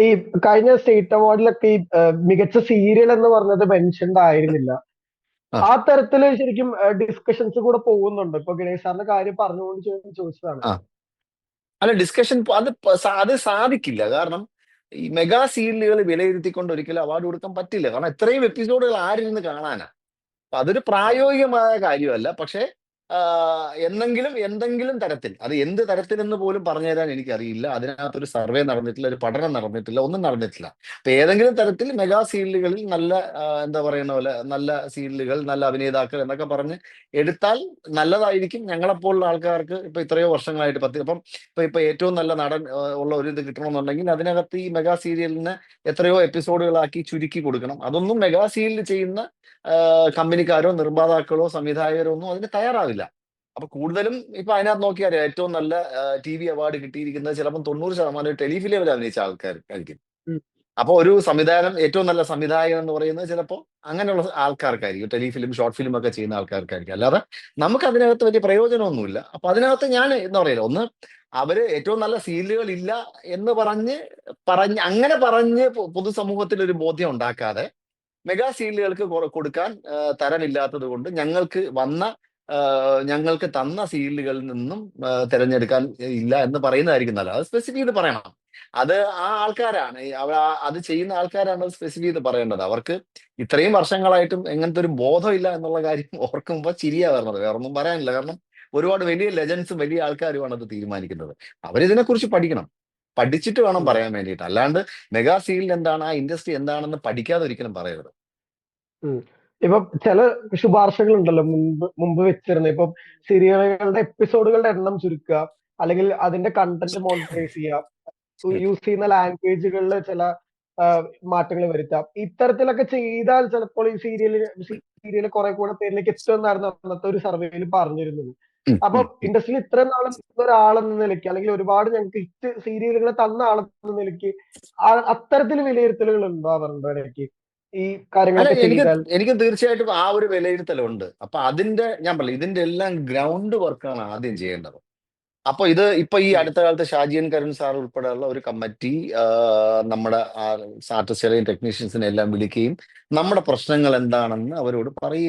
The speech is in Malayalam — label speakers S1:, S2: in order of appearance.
S1: ഈ കഴിഞ്ഞ സ്റ്റേറ്റ് അവാർഡിലൊക്കെ ഈ മികച്ച സീരിയൽ എന്ന് പറഞ്ഞത് മെൻഷൻഡ് ആയിരുന്നില്ല.
S2: ആ.
S1: തരത്തിൽ ശരിക്കും ഡിസ്കഷൻസ് കൂടെ പോകുന്നുണ്ട്? ഇപ്പൊ ഗണേഷ് സാറിന്റെ കാര്യം പറഞ്ഞുകൊണ്ട് ചോദിച്ചതാണ്.
S2: അല്ല ഡിസ്കഷൻ അത് അത് സാധിക്കില്ല. കാരണം ഈ മെഗാ സീരിയലുകൾ വിലയിരുത്തിക്കൊണ്ട് ഒരിക്കലും അവാർഡ് കൊടുക്കാൻ പറ്റില്ല. കാരണം ഇത്രയും എപ്പിസോഡുകൾ ആരിരുന്ന് കാണാനാ? അപ്പൊ അതൊരു പ്രായോഗികമായ കാര്യമല്ല. പക്ഷേ എന്നെങ്കിലും എന്തെങ്കിലും തരത്തിൽ. അത് എന്ത് തരത്തിലെന്ന് പോലും പറഞ്ഞു പറഞ്ഞുതരാൻ എനിക്കറിയില്ല. അതിനകത്തൊരു സർവേ നടന്നിട്ടില്ല ഒരു പഠനം നടന്നിട്ടില്ല ഒന്നും നടന്നിട്ടില്ല. അപ്പൊ ഏതെങ്കിലും തരത്തിൽ മെഗാ സീരിയലുകളിൽ നല്ല എന്താ പറയുന്ന പോലെ നല്ല സീരിയലുകൾ നല്ല അഭിനേതാക്കൾ എന്നൊക്കെ പറഞ്ഞ് എടുത്താൽ നല്ലതായിരിക്കും. ഞങ്ങളെപ്പോലുള്ള ആൾക്കാർക്ക് ഇപ്പൊ ഇത്രയോ വർഷങ്ങളായിട്ട് പത്തി അപ്പം ഇപ്പൊ ഇപ്പൊ ഏറ്റവും നല്ല നടൻ ഉള്ള ഒരു ഇത് കിട്ടണമെന്നുണ്ടെങ്കിൽ അതിനകത്ത് ഈ മെഗാ സീരിയലിന് എത്രയോ എപ്പിസോഡുകളാക്കി ചുരുക്കി കൊടുക്കണം. അതൊന്നും മെഗാ സീരിയൽ ചെയ്യുന്ന കമ്പനിക്കാരോ നിർമ്മാതാക്കളോ സംവിധായകരോ ഒന്നും അതിന് തയ്യാറാവില്ല. അപ്പൊ കൂടുതലും ഇപ്പൊ അതിനകത്ത് നോക്കിയാൽ ഏറ്റവും നല്ല ടി വി അവാർഡ് കിട്ടിയിരിക്കുന്നത് ചിലപ്പോൾ തൊണ്ണൂറ് ശതമാനം ടെലിഫിലിമിൽ അഭിനയിച്ച ആൾക്കാർക്കായിരിക്കും.
S1: അപ്പോൾ
S2: അപ്പൊ ഒരു സംവിധാനം ഏറ്റവും നല്ല സംവിധായകൻ എന്ന് പറയുന്നത് ചിലപ്പോൾ അങ്ങനെയുള്ള ആൾക്കാർക്കായിരിക്കും. ടെലിഫിലിം ഷോർട്ട് ഫിലിം ഒക്കെ ചെയ്യുന്ന ആൾക്കാർക്കായിരിക്കും. അല്ലാതെ നമുക്ക് അതിനകത്ത് വലിയ പ്രയോജനമൊന്നുമില്ല. അപ്പൊ അതിനകത്ത് ഞാൻ എന്താ പറയുക ഒന്ന് അവർ ഏറ്റവും നല്ല സീരിയലുകൾ ഇല്ല എന്ന് പറഞ്ഞ് പറഞ്ഞ് അങ്ങനെ പറഞ്ഞ് പൊതുസമൂഹത്തിൽ ഒരു ബോധ്യം ഉണ്ടാക്കാതെ മെഗാ സീരിയലുകൾക്ക് കൊടുക്കാൻ തരമില്ലാത്തത് കൊണ്ട് ഞങ്ങൾക്ക് വന്ന ഞങ്ങൾക്ക് തന്ന സീലുകളിൽ നിന്നും തിരഞ്ഞെടുക്കാൻ ഇല്ല എന്ന് പറയുന്നതായിരിക്കും നല്ലത്. അത് സ്പെസിഫിക് ചെയ്ത് പറയണം. അത് ആ ആൾക്കാരാണ്. ഈ അവ അത് ചെയ്യുന്ന ആൾക്കാരാണ് അത് സ്പെസിഫൈ ചെയ്ത് പറയേണ്ടത്. അവർക്ക് ഇത്രയും വർഷങ്ങളായിട്ടും എങ്ങനത്തെ ഒരു ബോധമില്ല എന്നുള്ള കാര്യം ഓർക്കുമ്പോൾ ചിരിയാ വരുന്നത് വേറെ ഒന്നും പറയാനില്ല. കാരണം ഒരുപാട് വലിയ ലെജൻസും വലിയ ആൾക്കാരുമാണ് അത് തീരുമാനിക്കുന്നത്. അവരിതിനെക്കുറിച്ച് പഠിക്കണം. പഠിച്ചിട്ട് വേണം പറയാൻ വേണ്ടിയിട്ട്. അല്ലാണ്ട് മെഗാ സീൽഡ് എന്താണ് ആ ഇൻഡസ്ട്രി എന്താണെന്ന് പഠിക്കാതെ ഒരിക്കലും പറയരുത്.
S1: ഇപ്പൊ ചില ശുപാർശകൾ ഉണ്ടല്ലോ മുൻപ് മുമ്പ് വെച്ചിരുന്ന. ഇപ്പൊ സീരിയലുകളുടെ എപ്പിസോഡുകളുടെ എണ്ണം ചുരുക്കുക അല്ലെങ്കിൽ അതിന്റെ കണ്ടന്റ് മോണിറ്റൈസ് ചെയ്യുക യൂസ് ചെയ്യുന്ന ലാംഗ്വേജുകളിൽ ചില മാറ്റങ്ങൾ വരുത്താം. ഇത്തരത്തിലൊക്കെ ചെയ്താൽ ചിലപ്പോൾ ഈ സീരിയൽ സീരിയൽ കുറെ കൂടെ പേരിലേക്ക് എത്തുമെന്നായിരുന്നു അന്നത്തെ ഒരു സർവേയിൽ പറഞ്ഞിരുന്നത്. അപ്പൊ. ഇൻഡസ്ട്രിയിൽ ഇത്രയും നാളും ഒരാളെന്ന നിലയ്ക്ക് അല്ലെങ്കിൽ ഒരുപാട് ഞങ്ങൾക്ക് ഹിറ്റ് സീരിയലുകളെ തന്ന ആളെന്ന നിലയ്ക്ക് അത്തരത്തിൽ വിലയിരുത്തലുകൾ ഉണ്ടോ ഉണ്ടാവാറുണ്ടോ ഇടയ്ക്ക്? ഈ കാര്യങ്ങൾ
S2: എനിക്ക് എനിക്ക് തീർച്ചയായിട്ടും ആ ഒരു വിലയിരുത്തലുണ്ട്. അപ്പൊ അതിന്റെ ഞാൻ പറഞ്ഞു ഇതിന്റെ എല്ലാം ഗ്രൗണ്ട് വർക്കാണ് ആദ്യം ചെയ്യേണ്ടത്. അപ്പൊ ഇത് ഇപ്പൊ ഈ അടുത്ത കാലത്ത് ഷാജിയൻ കരുൺ സാർ ഉൾപ്പെടെയുള്ള ഒരു കമ്മിറ്റി നമ്മുടെ ആർട്ടിസ്റ്റുകളെയും ടെക്നീഷ്യൻസിനെ എല്ലാം വിളിക്കുകയും നമ്മുടെ പ്രശ്നങ്ങൾ എന്താണെന്ന് അവരോട് പറയുകയും